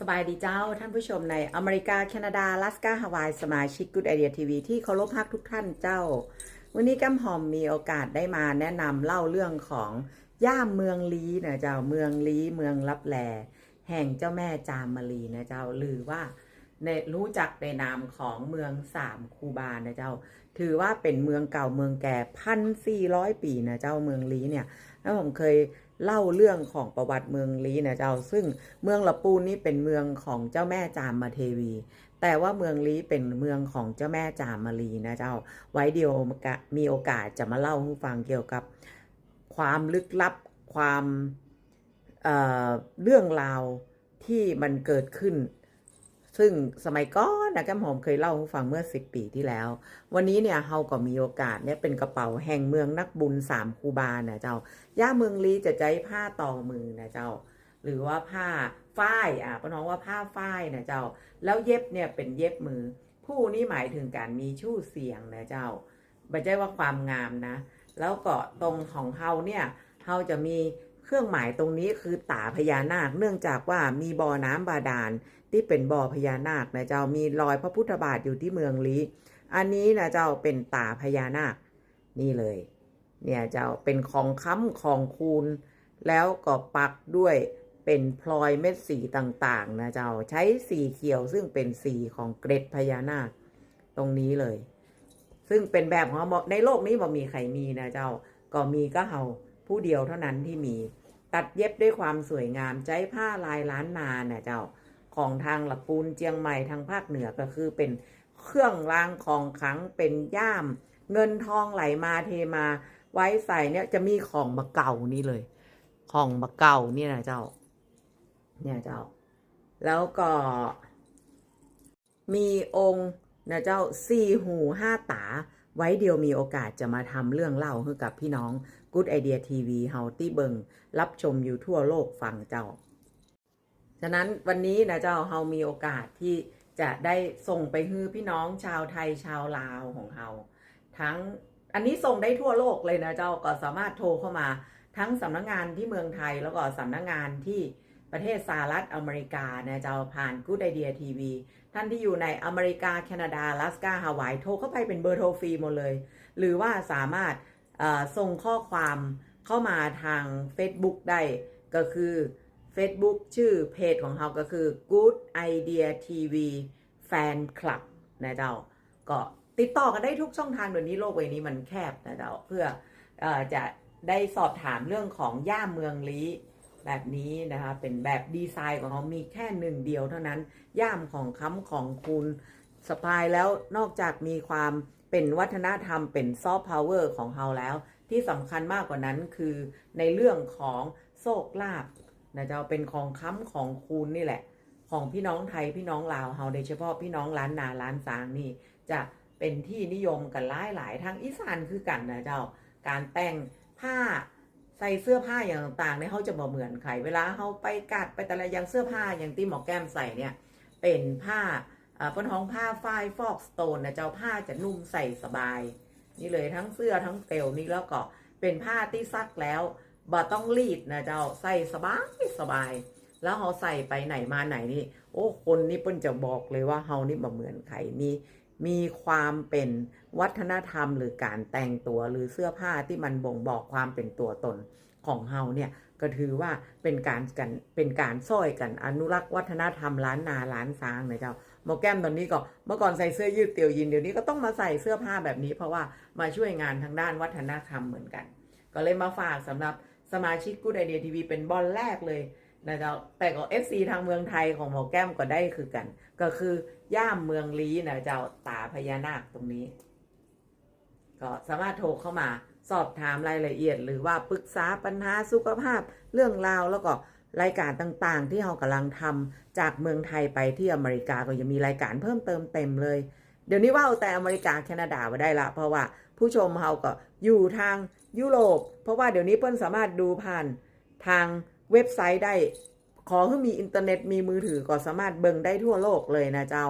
สบายดีเจ้าท่านผู้ชมในอเมริกา แคนาดาลัสกาฮาวาย สมาชิก Good Idea TV ที่เคารพรักทุกท่านเจ้า วันนี้กัมหอมมีโอกาสได้มาแนะนำเล่าเรื่องของย่ามเมืองลีนะเจ้าเมืองลีเมืองลับแล แห่งเจ้าแม่จามมารีนะเจ้าหรือว่าในรู้จักในนามของเมืองสามคูบานะเจ้า ถือว่าเป็นเมืองเก่าเมืองแก่พันสี่ร้อยปีนะเจ้าเมืองลีเนี่ยแล้วผมเคย เล่าเรื่องของประวัติเมืองลีนะเจ้า ซึ่งเมืองละปูนนี่เป็นเมืองของเจ้าแม่จามมาเทวี แต่ว่าเมืองลีเป็นเมืองของเจ้าแม่จามมารีนะเจ้า ไว้เดียวมีโอกาสจะมาเล่าให้ฟังเกี่ยวกับ ความลึกลับความเเรื่องราวที่มันเกิดขึ้น ซึ่งสมัยก่อนนะแก้มหอมเคยเล่าให้ฟังเมื่อ 10 ปีที่แล้ว วันนี้เนี่ยเฮาก็มีโอกาสเนี่ยเป็นกระเป๋าแห่งเมืองนักบุญสามคูบานะเจ้า ย่าเมืองลีจะใช้ผ้าต่อมือนะเจ้า หรือว่าผ้าฝ้ายอะป้าน้องว่าผ้าฝ้ายนะเจ้า แล้วเย็บเนี่ยเป็นเย็บมือ ผู้นี้หมายถึงการมีชื่อเสียงนะเจ้าไม่ใช่ว่าความงามนะ แล้วก็ตรงของเฮาเนี่ยเฮาจะมี เครื่องหมายตรงนี้คือตาพญานาค เนื่องจากว่ามีบ่อน้ำบาดาลที่เป็นบ่อพญานาคนะเจ้ามีรอยพระพุทธบาทอยู่ที่เมืองลีอันนี้นะเจ้าเป็นตาพญานาค นี่เลย เนี่ยเจ้าเป็นของค้ำของคูณ แล้วก็ปักด้วยเป็นพลอยเม็ดสีต่างๆนะเจ้าใช้สีเขียวซึ่งเป็นสีของเกร็ดพญานาค ตรงนี้เลย ซึ่งเป็นแบบของในโลกนี้บ่มีใครมีนะเจ้าก็มีก็เฮา ผู้เดียวเท่านั้นที่มี ตัดเย็บด้วยความสวยงามใช้ผ้าลายล้านนานะเจ้าของทางหละปูนเจียงใหม่ทางภาคเหนือก็คือเป็นเครื่องรางของขลังเป็นย่าม เงินทองไหลมาเทมา ไว้ใส่เนี่ยจะมีของมาเก่านี่เลย ของมาเก่านี่นะเจ้า เนี่ยเจ้า แล้วก็มีองค์นะเจ้าสี่หูห้าตา ไว้เดียวมีโอกาสจะมาทำเรื่องเล่าให้กับพี่น้อง Good Idea TV เฮาตี้เบิงรับชมอยู่ทั่วโลกฟังเจ้า ฉะนั้นวันนี้นะเจ้าเฮามีโอกาสที่จะได้ส่งไปฮือพี่น้องชาวไทยชาวลาวของเฮาทั้งอันนี้ส่งได้ทั่วโลกเลยนะเจ้าก็สามารถโทรเข้ามา ทั้งสำนักงงานที่เมืองไทยแล้วก็สำนักงงานที่ ประเทศสหรัฐอเมริกานะจ้าผ่าน Good Idea TV ท่านที่อยู่ในอเมริกา แคนาดาลาสกาฮาวายโทรเข้าไปเป็นเบอร์โทรฟรีหมดเลย หรือว่าสามารถส่งข้อความเข้ามาทาง Facebook ได้ก็คือ Facebook ชื่อเพจของเขาก็คือ Good Idea TV Fan Club นะเจ้า ก็ติดต่อกันได้ทุกช่องทางเดี๋ยวนี้โลกใบนี้มันแคบนะเจ้า เพื่ออจะได้สอบถามเรื่องของย่าเมืองลี้ แบบนี้นะคะเป็นแบบดีไซน์ของเขามีแค่หนึ่งเดียวเท่านั้น ย่ามของค้ำของคุณสปายแล้วนอกจากมีความเป็นวัฒนธรรมเป็นซอฟต์พาวเวอร์ของเขาแล้ว ที่สำคัญมากกว่านั้นคือในเรื่องของโชคลาภนะเจ้าเป็นของค้ำของคูณนี่แหละ ของพี่น้องไทยพี่น้องลาวเฮาโดยเฉพาะพี่น้องล้านนาล้านซางนี่ จะเป็นที่นิยมกันหลายหลายทางอีสานคือกันนะเจ้า การแต่งผ้า ใส่เสื้อผ้าอย่างต่างๆเนี่ยเขาจะบ่เหมือนใครเวลาเขาไปกัดไปแต่ละอย่างเสื้อผ้าอย่างที่หมอแก้มใส่เนี่ย เป็นผ้าอ่าเป็นของผ้าฝ้ายฟอกสโตนนะเจ้าผ้าจะนุ่มใส่สบาย นี่เลยทั้งเสื้อทั้งเตลนี่แล้วก็เป็นผ้าที่ซักแล้วบ่ต้องรีดนะเจ้าใส่สบายสบาย แล้วเขาใส่ไปไหนมาไหนนี่ โอ้คนนี่เปิ้นจะบอกเลยว่าเฮานี่บ่เหมือนใครมี มีความเป็นวัฒนธรรม หรือการแต่งตัวหรือเสื้อผ้าที่มันบ่งบอกความเป็นตัวตนของเฮาเนี่ยก็ถือว่าเป็นการกันเป็นการซ้อยกันอนุรักษ์วัฒนธรรมล้านนาล้านซางนะเจ้าโมแก้มตอนนี้ก็เมื่อก่อนใส่เสื้อยืดเตียวยินเดี๋ยวนี้ก็ต้องมาใส่เสื้อผ้าแบบนี้ เพราะว่ามาช่วยงานทางด้านวัฒนธรรมเหมือนกัน ก็เลยมาฝากสำหรับสมาชิกกูดไอเดียทีวีเป็นบอลแรกเลย นะเจ้าแต่ก็ FC ทางเมืองไทยของหมอแก้มก็ได้คือกัน ก็คือย่ามเมืองลีนะเจ้าตาพญานาคตรงนี้ ก็สามารถโทรเข้ามาสอบถามรายละเอียด หรือว่าปรึกษาปัญหาสุขภาพเรื่องราวแล้วก็รายการต่างๆ ที่เรากำลังทำจากเมืองไทยไปที่อเมริกาก็ยังมีรายการเพิ่มเติมเต็มเลย เดี๋ยวนี้ว่าเอาแต่อเมริกาแคนาดามาได้ละ เพราะว่าผู้ชมเราก็อยู่ทางยุโรป เพราะว่าเดี๋ยวนี้เพิ่นสามารถดูผ่านทาง เว็บไซต์ได้ ขอให้มีอินเทอร์เน็ตมีมือถือก็สามารถเบิ่งได้ทั่วโลกเลยนะเจ้า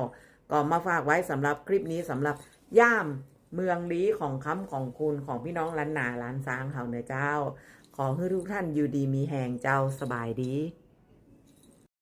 ก็มาฝากไว้สำหรับคลิปนี้สำหรับย่ามเมืองลี้ของคำของคุณของพี่น้องล้านนาล้านซางเขาเนะเจ้า ขอให้ทุกท่านอยู่ดีมีแหงเจ้าสบายดี